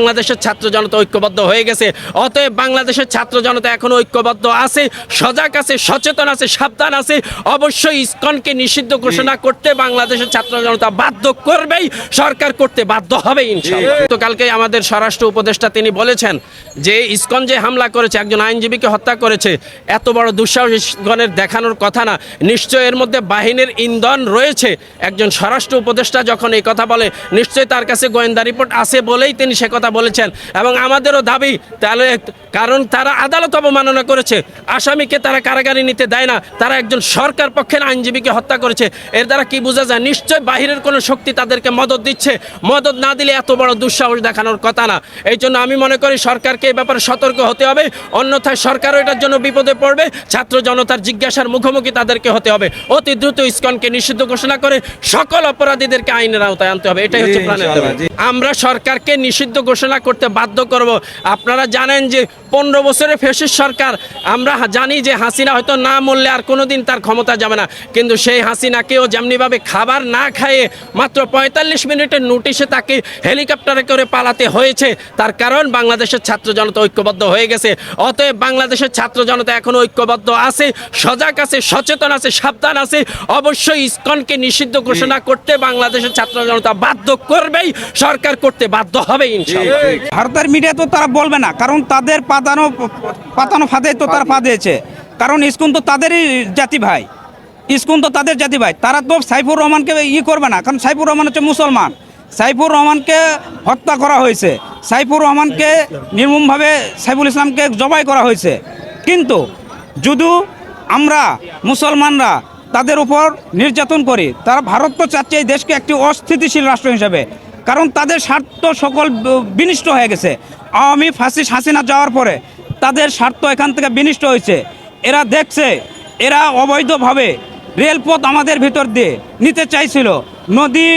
বাংলাদেশের ছাত্র জনতা ঐক্যবদ্ধ হয়ে গেছে। অতএব বাংলাদেশের ছাত্র জনতা এখনও ঐক্যবদ্ধ আছে সজাগ আছে সচেতন আছে সাবধান আছে। অবশ্যই ইসকনকে নিষিদ্ধ ঘোষণা করতে বাংলাদেশের ছাত্র জনতা বাধ্য করবেই সরকার করতে বাধ্য হবে ইনশাআল্লাহ। কালকে আমাদের স্বরাষ্ট্র উপদেষ্টা তিনি বলেছেন যে ইসকন যে হামলা করেছে একজন আইনজীবীকে হত্যা করেছে এত বড় দুঃসাহস ইসকনের দেখানোর কথা না। নিশ্চয় এর মধ্যে বাহিনীর ইন্ধন রয়েছে। একজন স্বরাষ্ট্র উপদেষ্টা যখন এই কথা বলে নিশ্চয়ই তার কাছে গোয়েন্দা রিপোর্ট আছে বলেই তিনি সে কথা বলেছেন এবং আমাদেরও দাবি তাহলে কারণ তারা আদালত অবমাননা করেছে। আসামিকে তারা কারাগারে নিতে দেয় না। তারা একজন সরকার পক্ষের আইনজীবীকে হত্যা করেছে। এর দ্বারা কি বোঝা যায়? নিশ্চয় বাহিরের কোনো শক্তি তাদেরকে মদত দিচ্ছে। মদত না দিলে এত বড় দুঃসাহস দেখানোর কথা না। এই জন্য আমি মনে করি সরকারকে এ ব্যাপারে সতর্ক হতে হবে। অন্যথায় সরকারও এটার জন্য বিপদে পড়বে। ছাত্র জনতার জিজ্ঞাসার মুখোমুখি তাদেরকে হতে হবে। অতি দ্রুত ইসকনকে নিষিদ্ধ ঘোষণা করে সকল অপরাধীদেরকে আইনের আওতায় আনতে হবে। এটাই হচ্ছে প্রাণের আমরা সরকারকে নিষিদ্ধ ঘোষণা করতে বাধ্য করব। আপনারা জানেন যে পনেরো বছরের ফেসিস সরকার, আমরা জানি যে হাসিনা হয়তো না মরলে আর কোনোদিন তার ক্ষমতা যাবে না। কিন্তু সেই হাসিনাকেও যেমনিভাবে খাবার না খাইয়ে মাত্র পঁয়তাল্লিশ মিনিটের নোটিশে তাকে হেলিকপ্টারে করে পালাতে হয়েছে, তার কারণ বাংলাদেশের ছাত্র জনতা ঐক্যবদ্ধ হয়ে গেছে। অতএব বাংলাদেশের ছাত্র জনতা এখনও ঐক্যবদ্ধ আছে, সজাগ আছে, সচেতন আছে, সাবধান আছে। অবশ্যই ইসকনকে নিষিদ্ধ ঘোষণা করতে বাংলাদেশের ছাত্র জনতা বাধ্য করবেই, সরকার করতে বাধ্য হবে ইনশাআল্লাহ। ভারতের মিডিয়া তো তারা বলবে না, কারণ তাদের পাতানো পাতানো ফাঁদে তো তারা পা দিয়েছে। কারণ ইস্কুন তো তাদেরই জাতি ভাই। ইস্কুন তো তাদের জাতি ভাই। তারা তো সাইফুর রহমানকে ই করবে না। কারণ সাইফুর রহমান হচ্ছে মুসলমান। সাইফুর রহমানকে হত্যা করা হয়েছে। সাইফুর রহমানকে নির্মমভাবে সাইফুল ইসলামকে জবাই করা হয়েছে। কিন্তু যদি আমরা মুসলমানরা তাদের উপর নির্যাতন করি, তারা ভারত তো চাচ্ছে এই দেশকে একটি অস্থিতিশীল রাষ্ট্র হিসেবে। কারণ তাদের স্বার্থ সকল বিনিষ্ট হয়ে গেছে। আওয়ামী ফাসিস হাসিনা যাওয়ার পরে তাদের স্বার্থ এখান থেকে বিনিষ্ট হয়েছে। এরা দেখছে এরা অবৈধভাবে রেলপথ আমাদের ভিতর দিয়ে নিতে চাইছিল। নদী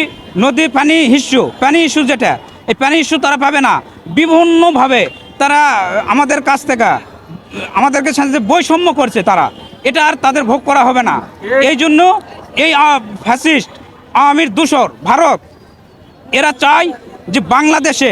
নদী পানি ইস্যু পানি ইস্যু যেটা এই পানি ইস্যু তারা পাবে না। বিভিন্নভাবে তারা আমাদের কাছ থেকে আমাদেরকে সাথে বৈষম্য করছে তারা এটা আর তাদের ভোগ করা হবে না। এই জন্য এই ফ্যাসিস্ট আওয়ামীর দূষর ভারত এরা চায় যে বাংলাদেশে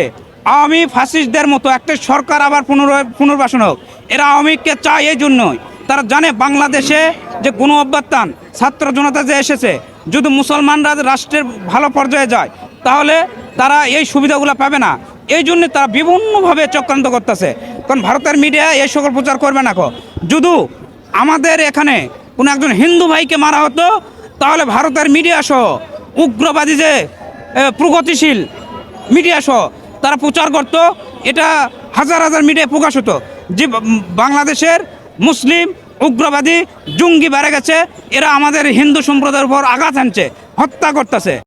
আওয়ামী ফাসিস্টদের মতো একটা সরকার আবার পুনর পুনর্বাসন হোক। এরা আওয়ামীকে চায় এই জন্যই। তারা জানে বাংলাদেশে যে গণ অভ্যুত্থান ছাত্র জনতা যে এসেছে, যদি মুসলমানরা রাষ্ট্রের ভালো পর্যায়ে যায়, তাহলে তারা এই সুবিধাগুলো পাবে না। এই জন্য তারা বিভিন্নভাবে চক্রান্ত করতেছে। কারণ ভারতের মিডিয়া এই সকল প্রচার করবে না যদি আমাদের এখানে কোনো একজন হিন্দু ভাইকে মারা হতো, তাহলে ভারতের মিডিয়া সহ উগ্রবাদী যে প্রগতিশীল মিডিয়া সহ তারা প্রচার করত। এটা হাজার হাজার মিডিয়া প্রকাশ হতো। যে বাংলাদেশের মুসলিম, উগ্রবাদী জঙ্গি বেড়ে গেছে। এরা আমাদের হিন্দু সম্প্রদায়ের উপর আঘাত আনছে, হত্যা করতেছে।